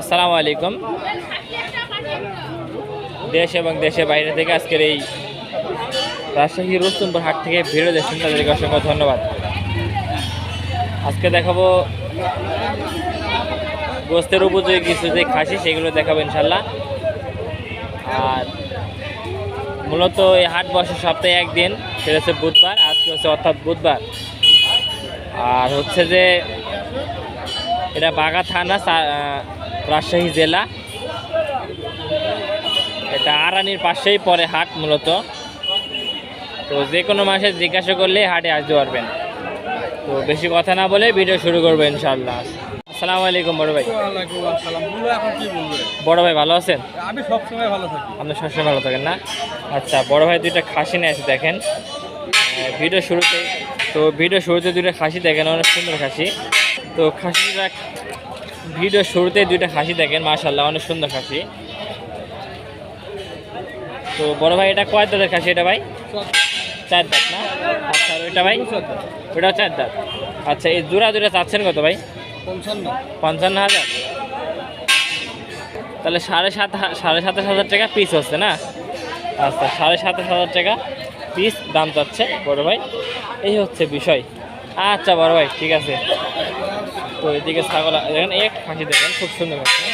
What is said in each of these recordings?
আসসালামু আলাইকুম। দেশ এবং দেশের বাইরে থেকে আজকের এই রাজশাহী রুস্তুমপুর হাট থেকে ভিডিও দেখছেন, তাদেরকে অসংখ্য ধন্যবাদ। আজকে দেখাবো গোস্তের উপযোগী কিছু যে খাসি, সেগুলো দেখাবো ইনশাল্লাহ আর মূলত এই হাট বসে সপ্তাহে একদিন, সেটা হচ্ছে বুধবার। হচ্ছে অর্থাৎ বুধবার। আর হচ্ছে যে এটা বাগা থানা রাজশাহী জেলা। এটা আরানির পাশেই পরে হাট মূলত। তো যে কোনো মাসে জিজ্ঞাসা করলে হাটে আসতে পারবেন। তো বেশি কথা না বলে ভিডিও শুরু করব ইনশাল্লাহ আসসালামু আলাইকুম বড় ভাই। বড় ভাই ভালো আছেন? আমি সবসময় ভালো থাকি। আপনি সবসময় ভালো থাকেন না? আচ্ছা বড় ভাই দুইটা খাসি নিয়ে আছে দেখেন। ভিডিও শুরুতে তো ভিডিও শুরুতে দুইটা খাসি দেখেন অনেক সুন্দর খাসি। তো খাসিটা ভিডিও শুরুতে দুইটা খাসি দেখেন মাশাল্লাহ অনেক সুন্দর খাসি। তো বড় ভাই এটা কয় দাঁতের খাসি এটা ভাই? চার দাঁত না? আচ্ছা ওইটা ভাই? ওইটাও চার দাঁত। আচ্ছা এই জোড়া জোড়া চাচ্ছেন কত ভাই? পঞ্চান্ন। পঞ্চান্ন হাজার? তাহলে সাড়ে সাত সাড়ে সাতাশ হাজার টাকা পিস হচ্ছে না? আচ্ছা সাড়ে সাতাশ হাজার টাকা পিস দাম চাচ্ছে বড় ভাই। এই হচ্ছে বিষয়। আচ্ছা বড় ভাই, ঠিক আছে। তো এদিকে ছাগল, দেখেন, এক খাসি দেখেন, খুব সুন্দর খাসি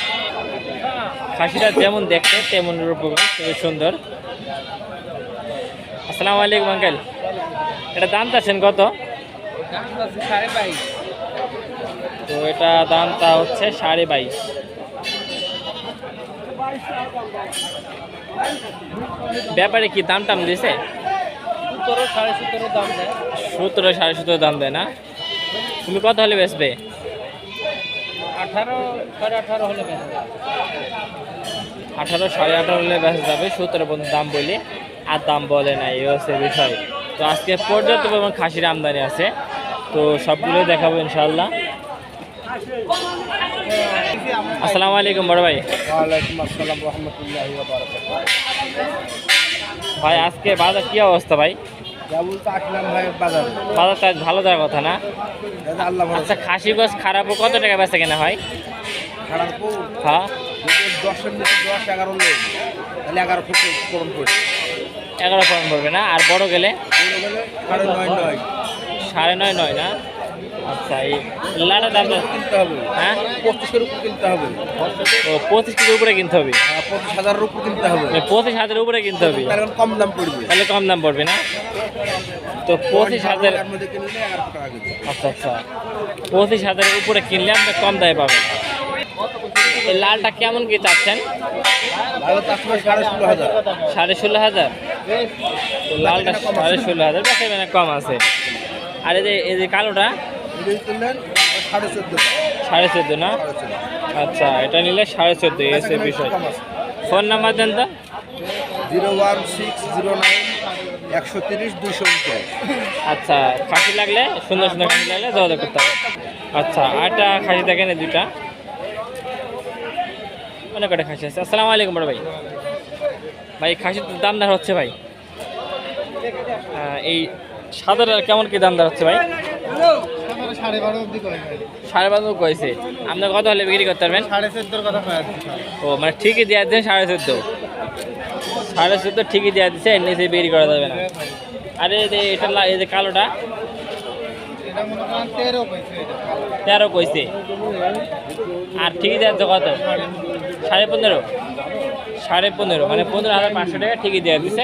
খাসিটা যেমন দেখতে, তেমন রূপগুণ খুবই সুন্দর। আসসালামু আলাইকুম, আঙ্কেল। এটা দাম চাচ্ছেন কত? তো এটা দামটা হচ্ছে সাড়ে বাইশ। ব্যাপারে কি দাম টাম দিয়েছে? সতেরো সাড়ে সতেরো দাম দেয়। সতেরো সাড়ে সতেরো দাম দেয় না? তুমি কত হলে বেচবে? আঠারো সাড়ে আঠারো হলে বেশি আঠারো সাড়ে আঠারো হলে বেচা যাবে সতেরো পর্যন্ত দাম বলি। আর দাম বলে না এই হচ্ছে বিষয়। তো আজকে পর্যাপ্ত পরিমাণ খাসির আমদানি আছে। তো সবগুলো দেখাবো ইনশাল্লাহ আসসালামু আলাইকুম বড় ভাই। ওয়ালাইকুম আসসালাম রহমতুল্লাহ ভাই আজকে বাজার কি অবস্থা ভাই? বাজার। বাজারটা ভালো দেওয়ার কথা না? আচ্ছা খাসি গোস খারাপও কত টাকা বেচা কেনা হয়? হ্যাঁ। দশের মধ্যে দশ এগারো তাহলে এগারো ফুট পূরণ করবে। এগারো পড়বে না? আর বড় গেলে? গেলে সাড়ে নয় নয়। সাড়ে নয় নয় না? আচ্ছা এই দাম কিনতে হবে। হ্যাঁ? পঁচিশের উপর কিনতে হবে। ও পঁচিশ কেজির উপরে কিনতে হবে? হ্যাঁ, পঁচিশ হাজারের উপর কিনতে হবে। মানে পঁচিশ হাজারের উপরে কিনতে হবে? কম দাম পড়বে। তাহলে কম দাম পড়বে না? তো পঁচিশ হাজার আচ্ছা আচ্ছা। পঁচিশ হাজারের উপরে কিনলে আপনি কম দামে পাবেন এই লালটা কেমন কি চাচ্ছেন? সাড়ে ষোলো হাজার। সাড়ে ষোলো হাজার? লালটা সাড়ে ষোলো হাজার কম আছে। আর এই যে এই যে কালোটা? সাড়ে চোদ্দ সাড়ে চোদ্দ না? আচ্ছা এটা নিলে সাড়ে চোদ্দ এসে বিষয়। ফোন নাম্বার দেন তো। Zero one six zero nine একশো তিরিশ উনত্রিশ। আচ্ছা খাসি লাগলে সুন্দর সুন্দর খাসি লাগলে যোগাযোগ করতে হবে। আচ্ছা আটটা খাসি দেখেন এই দুইটা। অনেক কটা খাসি আছে। আসসালামু আলাইকুম বড় ভাই। ভাই খাসির দাম দর হচ্ছে ভাই। এই সাদার কেমন কি দাম দর হচ্ছে ভাই? সাড়ে বারো সাড়ে পাঁচ কয়েছে আপনার কত হলে বিক্রি করতে পারবেন? সাড়ে চোদ্দোর কথা ও মানে ঠিকই দেওয়া দিচ্ছেন সাড়ে চোদ্দ। সাড়ে চোদ্দ ঠিকই দেওয়া দিচ্ছে এর নিচে বিক্রি করা যাবে না। আরে এই এটা এই যে কালোটা? তেরো কইছে আর ঠিকই দেওয়া কত? সাড়ে পনেরো। সাড়ে পনেরো মানে পনেরো হাজার পাঁচশো টাকা ঠিকই দেওয়া দিচ্ছে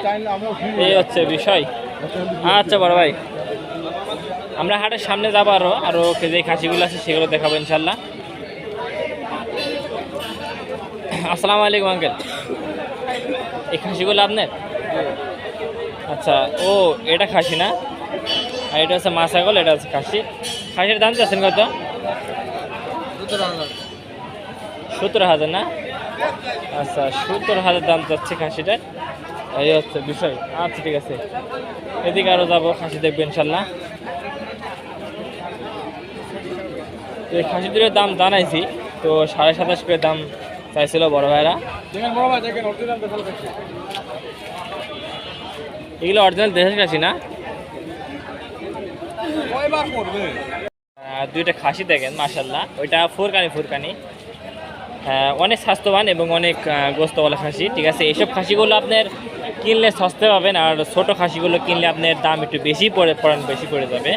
এই হচ্ছে বিষয়। আচ্ছা বড় ভাই। আমরা হাটের সামনে যাব আরও আরও যে খাসিগুলো আছে সেগুলো দেখাবো ইনশাল্লাহ। আসসালামু আলাইকুম, আঙ্কেল। এই খাসিগুলো আপনার? আচ্ছা ও, এটা খাসি না? আর এটা হচ্ছে মাছাগল এটা হচ্ছে খাসি। খাসির দাম চাচ্ছেন কত? সতেরো হাজার না? আচ্ছা সত্তর হাজার দাম চাচ্ছে খাসিটার এই হচ্ছে বিষয়। আচ্ছা ঠিক আছে। এদিকে আরও যাব, খাসি দেখব ইনশাল্লাহ। তো এই খাসি দুটোর দাম জানাইছি তো সাড়ে সাতাশ করে দাম চাইছিল বড় ভাইরা। এগুলো অরিজিনাল দেশের খাসি না? দুইটা খাসি দেখেন মাসাল্লাহ ওইটা ফুরকানি ফুরকানি। আহ, অনেক স্বাস্থ্যবান এবং অনেক গোস্তওয়ালা খাসি ঠিক আছে? এইসব খাসিগুলো আপনার কিনলে সস্তা পাবেন আর ছোট খাসিগুলো কিনলে আপনার দাম একটু বেশি পড়ে পড়ান বেশি পড়ে যাবে।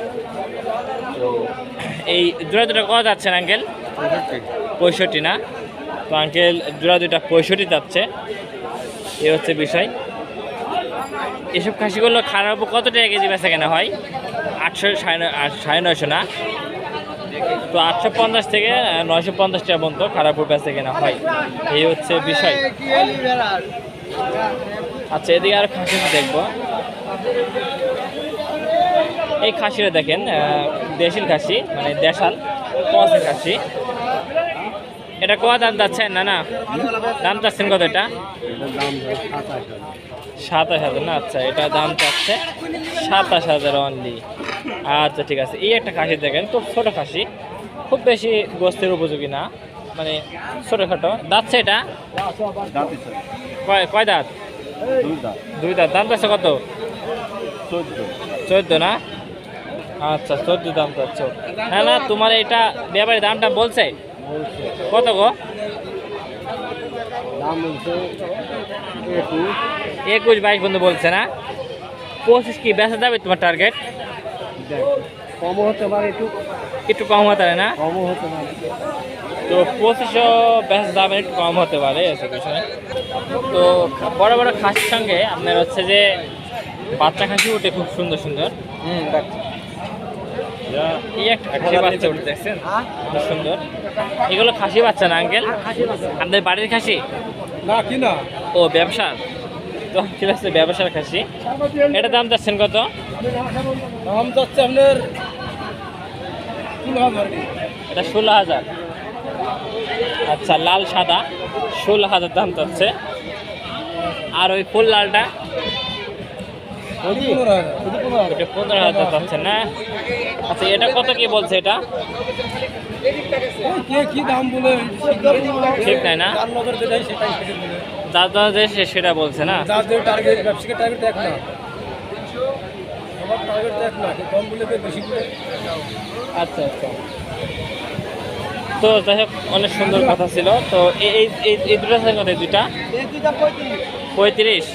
এই জোড়া দুটা কত যাচ্ছেন আঙ্কেল? পঁয়ষট্টি। না? তো, আঙ্কেল জোড়া দুটা পঁয়ষট্টি যাচ্ছে। এই হচ্ছে বিষয়। এসব খাসিগুলো খারাপ কত টাকা কেজি বেচা কেনা হয়? আটশো, সাড়ে নয়শো না? তো, আটশো পঞ্চাশ থেকে নয়শো পঞ্চাশ টাকা পর্যন্ত খারাপ বেচা কেনা হয়। এই হচ্ছে বিষয়। আচ্ছা এদিকে আর খাসি দেখব। এই খাসিটা দেখেন দেশিল খাসি মানে দেশাল কসের খাসি। এটা কত দাম যাচ্ছেন না না দাম চাচ্ছেন কত এটা? সাতাশ হাজার না আচ্ছা এটা দাম চাচ্ছে সাতাশ হাজার অনলি আচ্ছা ঠিক আছে। এই একটা খাসি দেখেন খুব ছোটো খাসি খুব বেশি গোস্তের উপযোগী না মানে ছোটোখাটো। দাঁতছে এটা? কয় কয় দাঁত। দুই দাঁত। দাম চাচ্ছে কত? চোদ্দ। চোদ্দ না? আচ্ছা চোদ্দ দাম চাচ্ছ হ্যাঁ না তোমার এটা ব্যাপারে দামটা বলছে? কত গো? একুশ। বাইশ বন্ধু বলছে না? পঁচিশ কি বেচা যাবে তোমার টার্গেট কম হতে পারে একটু। একটু কম হতে পারে না? কমও হতে পারে। তো পঁচিশশো বেচা যাবে একটু কম হতে পারে এসব বিষয়ে। তো বড় বড় খাসির সঙ্গে আপনার হচ্ছে যে বাচ্চা খাসি উঠে খুব সুন্দর সুন্দর। হুম এই একটা খাসি বাচ্চা উঠে দেখছেন? সুন্দর। এগুলো খাসি বাচ্চা না আঙ্কেল? আপনাদের বাড়ির খাসি? না কি না? ও ব্যবসার। তো ঠিক আছে ব্যবসার খাসি। এটা দাম যাচ্ছেন কত? দাম যাচ্ছে আপনার এটা ষোলো হাজার। আচ্ছা লাল সাদা। ষোলো হাজার দাম যাচ্ছে আর ওই ফুল লালটা? পনেরো হাজার পনেরো হাজার। ওটা পনেরো হাজার যাচ্ছে না? আচ্ছা এটা কত কি বলছে এটা? কে কি দাম বলে ঠিক নাই। না? যার সেটা যে বলছে না? টার্গেট ব্যবসাকে টার্গেট দেখ না। আমার টার্গেট দেখ না কম বলে বেশি আচ্ছা আচ্ছা। তো যাই হোক অনেক সুন্দর কথা ছিল। তো এই এই- দুটো কত দুইটা? পঁয়ত্রিশ।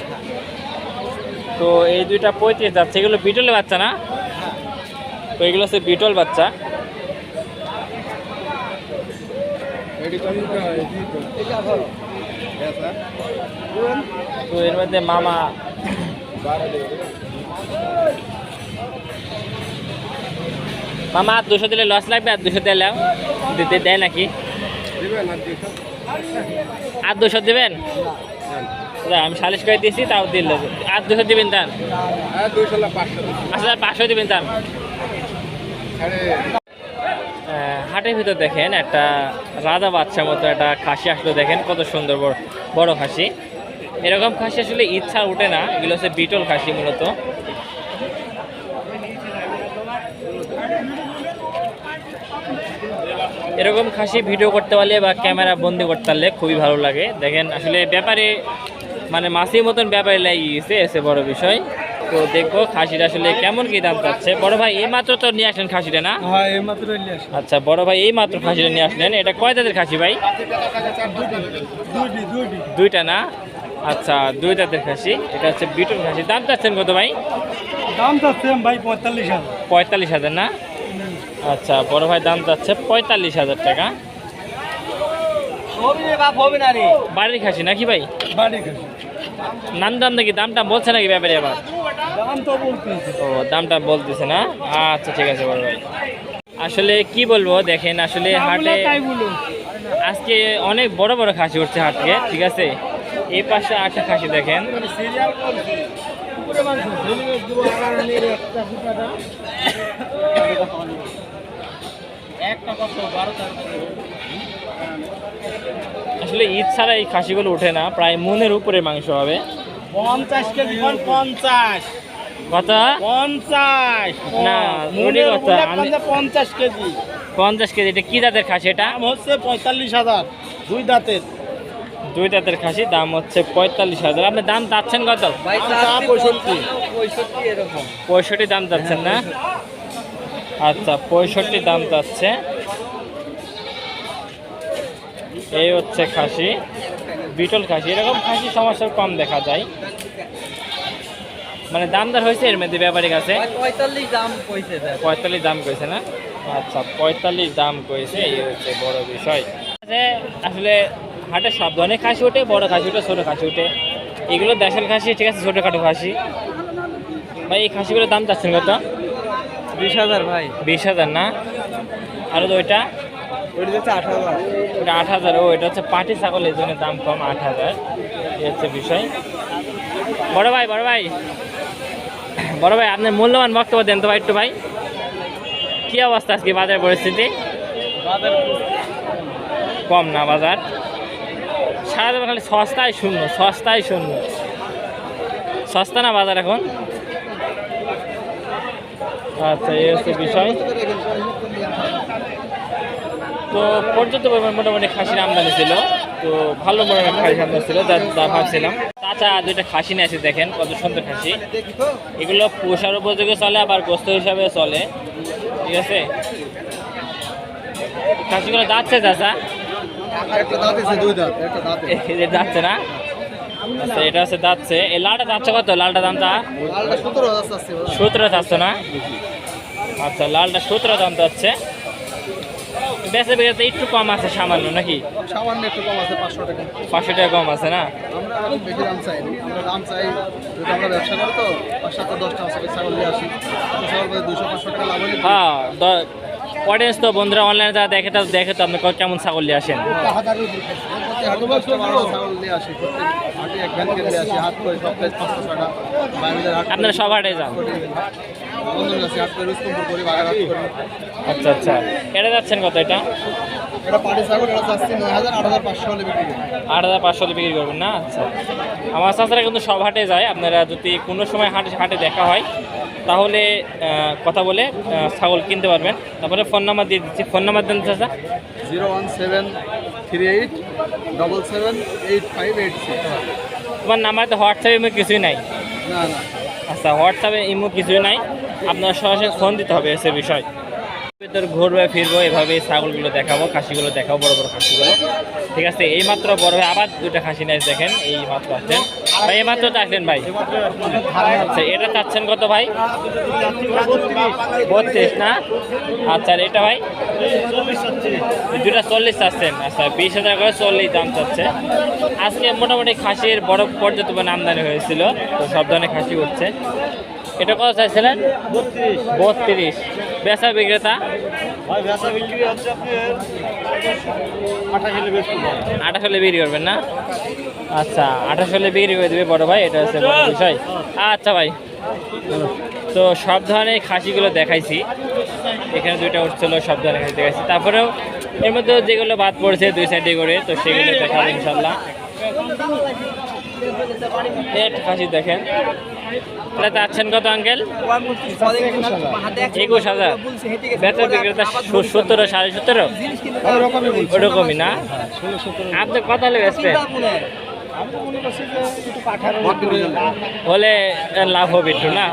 তো এই দুইটা পঁয়ত্রিশ যাচ্ছে। এগুলো বিটলের বাচ্চা না? তো এগুলো হচ্ছে বিটল বাচ্চা। তো এর মধ্যে মামা। মামা আর দুশো দিলে লস লাগবে আর দুশো দিলে দিতে দেয় নাকি? আর দুশো দেবেন? আমি সালিশ করে দিয়েছি তাও দিল। আর দুশো দিবেন তার আচ্ছা পাঁচশো দিবেন আহ, হাটের ভিতর দেখেন একটা রাজা বাচ্চার মতো একটা খাসি আসলো, দেখেন কত সুন্দর বড় খাসি। এরকম খাসি আসলে ইচ্ছা উঠে না, এগুলো হচ্ছে বিটল খাসি মূলত। এরকম খাসি ভিডিও করতে পারলে বা ক্যামেরা বন্দি করতে পারলে খুবই ভালো লাগে। দেখেন আসলে ব্যাপারে মানে মাসির মতন ব্যাপারে লেগে গেছে, এসে বড় বিষয়। তো দেখব খাসিটা আসলে কেমন কি দাম পাচ্ছে বড় ভাই এই মাত্র তো নিয়ে আসলেন খাসিটা না? হ্যাঁ আচ্ছা বড় ভাই এই মাত্র খাসিটা নিয়ে আসলেন। এটা কয় দাঁতের খাসি ভাই? দুইটি দুইটি দুইটা না? আচ্ছা দুই দাঁতের খাসি। এটা হচ্ছে বিটল খাসি। দাম চাচ্ছেন কত ভাই? দাম চাচ্ছে ভাই পঁয়তাল্লিশ হাজার। পঁয়তাল্লিশ হাজার না? আচ্ছা বড় ভাই দাম চাচ্ছে পঁয়তাল্লিশ হাজার টাকা। বাড়ির খাসি নাকি ভাই? বাড়ি কাছে নাম দাম নাকি? দামটা বলছে নাকি ব্যাপারে আবার? ও দামটা বলতেছে না? আচ্ছা ঠিক আছে বড় ভাই। আসলে কি বলব দেখেন আসলে হাটে আজকে অনেক বড় বড় খাসি উঠছে হাট থেকে ঠিক আছে? এই পাশে আটটা খাসি দেখেন। আসলে ঈদ ছাড়া এই খাসিগুলো ওঠে না প্রায় মনের উপরে মাংস হবে। পঞ্চাশ কেজি পঞ্চাশ। কত? পঞ্চাশ। না, কথা, আমি- পঞ্চাশ, পঞ্চাশ কেজি। পঞ্চাশ কেজি এটা কি দাঁতের খাসি এটা? দাম হচ্ছে পঁয়তাল্লিশ হাজার দুই দাঁতের। দুই দাঁতের খাসি দাম হচ্ছে পঁয়তাল্লিশ হাজার। আপনি দাম চাচ্ছেন কত? পঁয়ষট্টি। পঁয়ষট্টি দাম চাচ্ছেন না? আচ্ছা পঁয়ষট্টি দাম যাচ্ছে এই হচ্ছে খাসি বিটল খাসি। এরকম খাসি সমস্যা কম দেখা যায়। মানে দামদার হয়েছে এর মধ্যে ব্যাপারীর কাছে? পঁয়তাল্লিশ দাম কইছে পঁয়তাল্লিশ দাম কইছে না? আচ্ছা পঁয়তাল্লিশ দাম কইছে এই হচ্ছে বড় বিষয়। আসলে হাটে সব ধরনের খাসি ওঠে বড় খাসি ওঠে ছোটো খাসি ওঠে। এগুলো দেশের খাসি ঠিক আছে ছোটোখাটো খাসি। ভাই এই খাসিগুলোর দাম চাচ্ছেন কত? বিশ হাজার ভাই। বিশ হাজার না? আর ওইটা? ওইটা যাচ্ছে আট হাজার। ওটা আট হাজার ও এটা হচ্ছে পাটি ছাগল এই জন্য দাম কম আট হাজার। এই হচ্ছে বিষয়। বড় ভাই বড় ভাই। বড় ভাই আপনার মূল্যবান বক্তব্য দেন তো ভাই একটু ভাই। কি অবস্থা আজকে বাজারের পরিস্থিতি? কম না বাজার? সারা দেবে খালি সস্তায় শূন্য সস্তায় শূন্য। সস্তা না বাজার এখন? আচ্ছা এই হচ্ছে বিষয়। তো পর্যন্ত পরিমাণ মোটামুটি খাসির আমদানি ছিল। তো ভালো পরিমাণ খাসির আমদানি ছিল যা যা তাছাড়া দুইটা খাসি নিয়ে আছে দেখেন কত সুন্দর খাসি। এগুলো পোষার উপযোগী চলে আবার গোস্ত হিসাবে চলে। ঠিক আছে? খাসিগুলো যাচ্ছে চাচা। যাচ্ছে না? আচ্ছা এটা হচ্ছে যাচ্ছে এই লালটা যাচ্ছে কত? লালটা দামটা? সতেরো যাচ্ছে না? আচ্ছা লালটা সতেরো দাম যাচ্ছে বেচে বেচাতে একটু কম আছে সামান্য নাকি? সামান্য একটু কম আছে পাঁচশো টাকা। পাঁচশো টাকা কম আছে না? আমরা বেশি দাম চাই। আমরা দাম চাই যদি আমরা ব্যবসা করি তো পাঁচ সাতটা দশটা আছে ছাগল দিয়ে আসি। ছাগল দুশো পাঁচশো টাকা লাভ হলে হ্যাঁ অডিয়েন্স তো বন্ধুরা অনলাইনে যারা দেখে তো দেখে তো আপনি কেমন ছাগল নিয়ে আসেন? আপনারা সব হাটে যান? আচ্ছা আচ্ছা। এটা যাচ্ছেন কত এটা? আট হাজার পাঁচশো হলে বিক্রি করবেন না? আচ্ছা। আমার চাচারা কিন্তু সব হাটে যায়। আপনারা যদি কোনো সময় হাটে হাটে দেখা হয় তাহলে কথা বলে ছাগল কিনতে পারবেন। তারপরে ফোন নাম্বার দিয়ে দিচ্ছি। ফোন নাম্বার দেন চাচা। Zero one seven three eight double seven eight five eight তোমার নাম্বার তো হোয়াটসঅ্যাপ কিছুই নাই। না না। আচ্ছা হোয়াটসঅ্যাপে ইমো কিছুই নাই। আপনার সরাসরি ফোন দিতে হবে এসে বিষয়। ভিতর ঘুরবে ফিরবো এভাবে ছাগলগুলো দেখাবো খাসিগুলো দেখাবো বড় বড় খাসিগুলো। ঠিক আছে এই মাত্র বড় আবার দুটা খাসি নিয়ে দেখেন এই মাত্র আসছেন ভাই এই মাত্র ভাই। আচ্ছা এটা চাচ্ছেন কত ভাই? বত্রিশ না? আচ্ছা এটা ভাই? দুটা চল্লিশ চাচ্ছেন। আচ্ছা বিশ হাজার করে চল্লিশ দাম চাচ্ছে। আজকে মোটামুটি খাসির বড় পর্যাপ্ত আমদানি হয়েছিল তো সব ধরনের খাসি উঠছে। এটা কত চাইছিলেন? বত্রিশ। বেচা বিক্রেতা? আঠাশ হলে বিক্রি করবেন না? আচ্ছা আঠাশ হলে বিক্রি করে দেবে বড় ভাই, এটা হচ্ছে বিষয়। আচ্ছা ভাই, তো সব ধরনের খাসিগুলো দেখাইছি। এখানে দুইটা উঠছিল সব ধরনের খাসি দেখাইছি। তারপরেও এর মধ্যে যেগুলো বাদ পড়েছে দুই সাইডে করে, তো সেগুলো দেখাবো ইনশাল্লাহ খাসি দেখেন। এটা কত বিক্রেতা সাড়ে সতেরো ওরকমই না? আপনি হলে বেচবেন হলে লাভ হবে একটু না?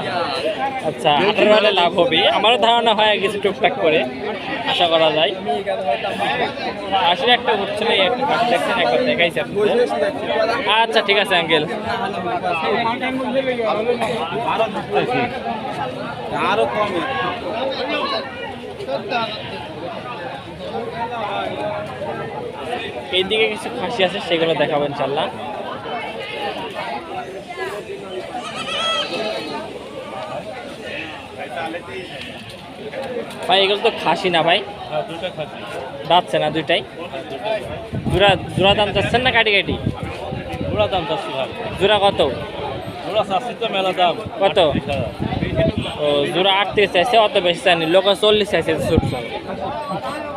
আচ্ছা আঠারো হলে লাভ হবে আমারও ধারণা হয় কিছু টুকটাক করে আশা করা যায়। আসলে একটা হচ্ছে না একটা দেখছেন একবার দেখাইছে আপনাদের। আচ্ছা ঠিক আছে আঙ্কেল। আরও কমে। এইদিকে কিছু খাসি আছে সেগুলো দেখাবো ইনশাল্লাহ। ভাই এগুলো তো খাসি না ভাই। যাচ্ছে না দুইটাই? জোড়া জোড়া দাম চাচ্ছেন না কাটি কাটি? পুরা দাম চাচ্ছি ভাই। জোড়া কত? পুরা চাচ্ছি তো মেলা দাম। কত? ও জোড়া আটত্রিশ চাইছে অত বেশি চাইনি। লোক চল্লিশ চাইছে ছোট ছোট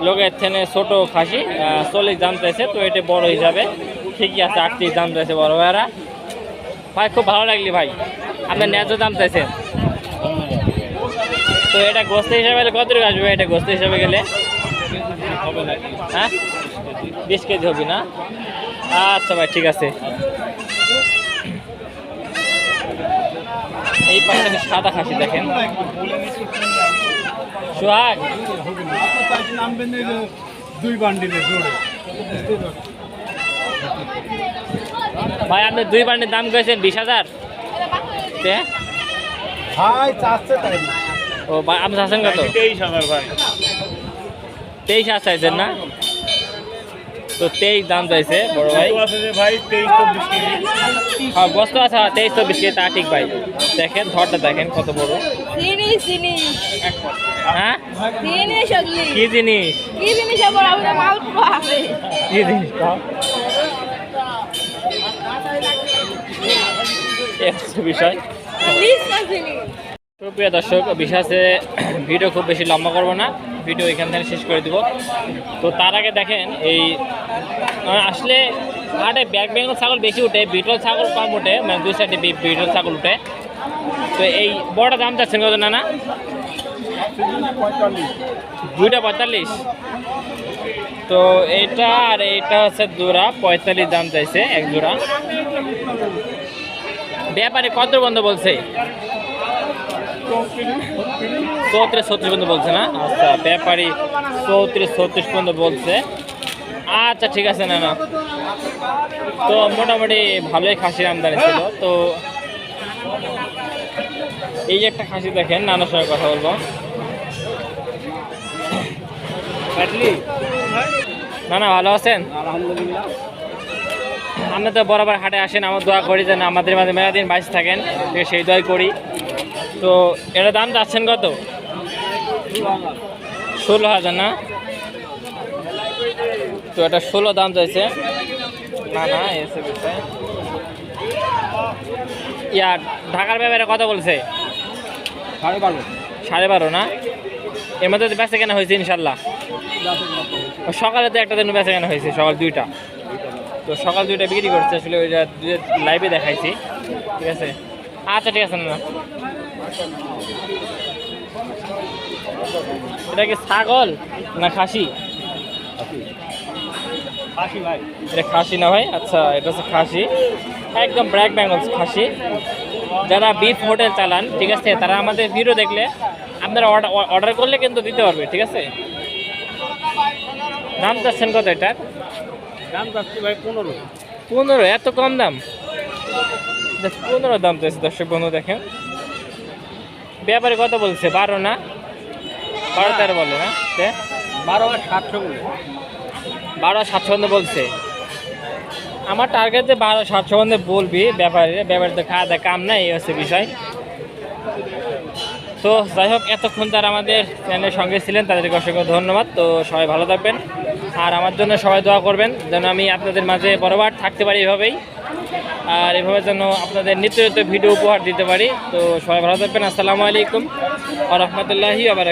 লোকের থেকে ছোট খাসি চল্লিশ দাম চাইছে তো এটা বড় হিসাবে ঠিকই আছে আটত্রিশ দাম চাইছে বড় ভাই খুব ভালো লাগলি ভাই। আপনার ন্যায্য দাম চাইছেন। তো এটা গোস্ত হিসাবে কত টাকা আসবে? এটা গোস্ত হিসাবে গেলে? হ্যাঁ? বিশ কেজি হবে না? আচ্ছা ভাই, ঠিক আছে। এই পাশে একটা সাদা খাসি দেখেন। সোহাগ! ভাই, আপনি দুই বান্ডির দাম করেছেন বিশ হাজার? ভাই, চাচ্ছে তাই ও আপনি চাচ্ছেন কত? তেইশ হাজার ভাই। তেইশ হাজার চাইছেন না? তো তেইশ দাম চাইছে বড় ভাই। ভাই তেইশ চব্বিশ কেজি। হ্যাঁ বস্তু আছে হ্যাঁ, তেইশ চব্বিশ কেজি তা ঠিক ভাই। দেখেন ধরটা দেখেন কত বড়। হ্যাঁ? কি জিনিস? কি জিনিস কি জিনিস বিষয়। সুপ্রিয় দর্শক বিশ্বাসে ভিডিও খুব বেশি লম্বা করব না, ভিডিও এখান থেকে শেষ করে দিব। তো তার আগে দেখেন, এই আসলে হাটে ব্যাক বেঙ্গল ছাগল বেশি উঠে, বিটল ছাগল কম উঠে মানে দুই সাইডে বিটল ছাগল উঠে। তো এই বড়টা দাম চাচ্ছেন কত না না দুইটা পঁয়তাল্লিশ। তো এইটা আর এইটা হচ্ছে জোড়া, পঁয়তাল্লিশ দাম চাইছে এক জোড়া। ব্যাপারে কত বন্ধ বলছে? চৌত্রিশ ছত্রিশ পর্যন্ত বলছে না? আচ্ছা ব্যাপারী চৌত্রিশ ছত্রিশ পর্যন্ত বলছে। আচ্ছা ঠিক আছে না না। তো মোটামুটি ভালোই খাসির আমদানি ছিল। তো এই যে একটা খাসি দেখেন নানার সঙ্গে কথা বলব। না না ভালো আছেন? আপনি তো বরাবর হাটে আসেন আমার দোয়া করি যেন আমাদের মাঝে মেলা দিন বাইশ থাকেন। সেই দোয়াই করি। তো এটা দাম যাচ্ছেন কত? ষোলো হাজার না? তো এটা ষোলো দাম চাইছে। না না এসে বিষয়। ইয়া ঢাকার ব্যাপারে কত বলছে? সাড়ে বারো। সাড়ে বারো না? এর মধ্যে তো বেচা কেনা হয়েছে ইনশাল্লাহ। সকালে তো একটা দিন বেচা কেনা হয়েছে সকাল দুইটা। তো সকাল দুইটা বিক্রি করছে আসলে ওইটা লাইভে দেখাইছি। ঠিক আছে? আচ্ছা ঠিক আছে না। এটা কি ছাগল না খাসি? আশি ভাই। এটা খাসি না ভাই? আচ্ছা এটা হচ্ছে খাসি। একদম ব্ল্যাক বেঙ্গল খাসি। যারা বিফ হোটেল চালান ঠিক আছে তারা আমাদের ভিডিও দেখলে আপনারা অর্ডার করলে কিন্তু দিতে পারবে ঠিক আছে? দাম চাচ্ছেন কত এটার দাম যাচ্ছে ভাই পনেরো। পনেরো এত কম দাম? পনেরো দাম চাইছে দর্শক বন্ধু দেখেন। ব্যাপারে কত বলছে বারো না? বারো তেরো বলে না? বারো আর সাতশো বারো সাতশো বন্ধে বলছে। আমার টার্গেট যে বারো সাতশো বন্ধে বলবি ব্যাপারে ব্যাপারে তো খাওয়া দাওয়া কাম নাই এই হচ্ছে বিষয়। তো যাই হোক এতক্ষণ যারা আমাদের চ্যানেলের সঙ্গে ছিলেন তাদেরকে অসংখ্য ধন্যবাদ। তো সবাই ভালো থাকবেন। আর আমার জন্য সবাই দোয়া করবেন, যেন আমি আপনাদের মাঝে বরাবর থাকতে পারি এভাবেই। আর এভাবে যেন আপনাদের নিত্য নিত্য ভিডিও উপহার দিতে পারি। তো সবাই ভালো থাকবেন, আসসালামু আলাইকুম আ রহমতুল্লাহি আবার